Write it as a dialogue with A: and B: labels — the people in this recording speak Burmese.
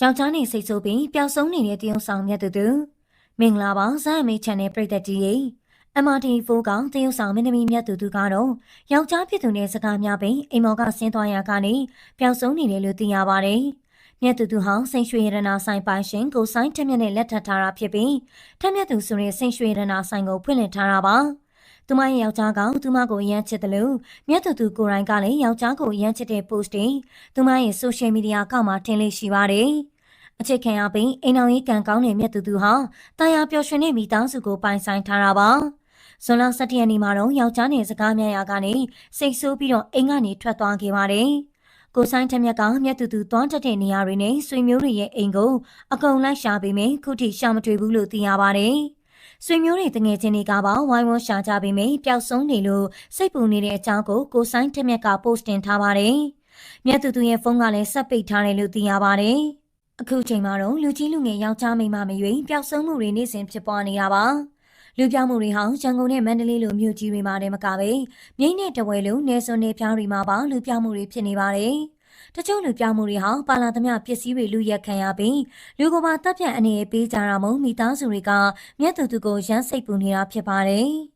A: ယောက်ျားနေစိတ်ဆိုးပြီးပျောက်ဆုံးနေတဲ့တရုံဆောင်မြတ်သူသူမင်္ဂလာပါဇာတ်အမေ channel ပရိသတ်ကြီးရေ MRT4 ကတရုံဆောင်မင်းသမီးမြတ်သူသူကတော့ယောက်ျားဖြစ်သူနဲ့စကားများပြီးအိမ်မော်ကဆင်းသွားရကနေပျောက်ဆုံးနေတယ်လို့သိရပါတယ်မြတ်သူသူဟာစိန်ရွှေရတနာဆိုင်ပိုင်ရှင်ကိုဆိုင်ထက်မြက်နဲ့လက်ထပ်ထားတာဖြစ်ပြီးထက်မြက်သူဆိုတဲ့စိန်ရွှေရတနာဆိုင်ကိုဖွင့်လှစ်ထားတာပါ သူမရဲ့ယောက်ျားကသူမကိုအရန်ချစ်တယ်လို့မြတ်သူသူကိုယ်တိုင်ကလည်းယောက်ျားကိုအရန်ချစ်တဲ့ post တွေသူမရဲ့ social media အကောင့်မှာတင်လေးရှိပါတယ်။အချစ်ခံရပြီးအိမ်အောင်ရေးကံကောင်းတဲ့မြတ်သူသူဟာတာယာပျော်ရွှင်တဲ့မိသားစုကိုပိုင်ဆိုင်ထားတာပါ။ဇွန်လ17ရက်နေ့မှာတော့ယောက်ျားနဲ့စကားများရာကနေစိတ်ဆိုးပြီးတော့အိမ်ကနေထွက်သွားခဲ့ပါတယ်။ကိုဆိုင်ထက်မြက်ကမြတ်သူသူတွန်းတက်တဲ့နေရာတွေနဲ့ဆွေမျိုးတွေရဲ့အိမ်ကိုအကုန်လိုက်ရှာပေးမယ်ခုထိရှာမတွေ့ဘူးလို့သိရပါတယ်။ ဆွေမျိုးတွေတငယ်ချင်းတွေကပါဝိုင်းဝန်းရှာကြပေးမယ်ပျောက်ဆုံးနေလို့စိတ်ပူနေတဲ့အကြောင်းကိုကိုဆိုင်ထက်မြက်က post တင်ထားပါတယ်။မြတ်သူသူရဲ့ဖုန်းကလည်းဆက်ပိတ်ထားတယ်လို့သိရပါတယ်။အခုချိန်မှာတော့လူကြီးလူငယ်ယောက်ျားမိန်းမမရွေးပျောက်ဆုံးမှုတွေနေ့စဉ်ဖြစ်ပွားနေတာပါ။လူပြောင်းမှုတွေဟာရန်ကုန်နဲ့မန္တလေးလိုမြို့ကြီးတွေမှာတည်းမကပဲမြိတ်နဲ့တဝဲလိုနယ်စွန်နယ်ဖျားတွေမှာပါလူပြောင်းမှုတွေဖြစ်နေပါတယ်။ တချို့လူပြောင်းမှုတွေဟာပါလာသမျှပစ္စည်းတွေလူရက်ခံရပြီးလူကဘာတပ်ပြတ်အနေနဲ့ပေးကြတာမို့မိသားစုတွေကမြတ်သူသူကိုရမ်းစိတ်ပူနေတာဖြစ်ပါတယ်။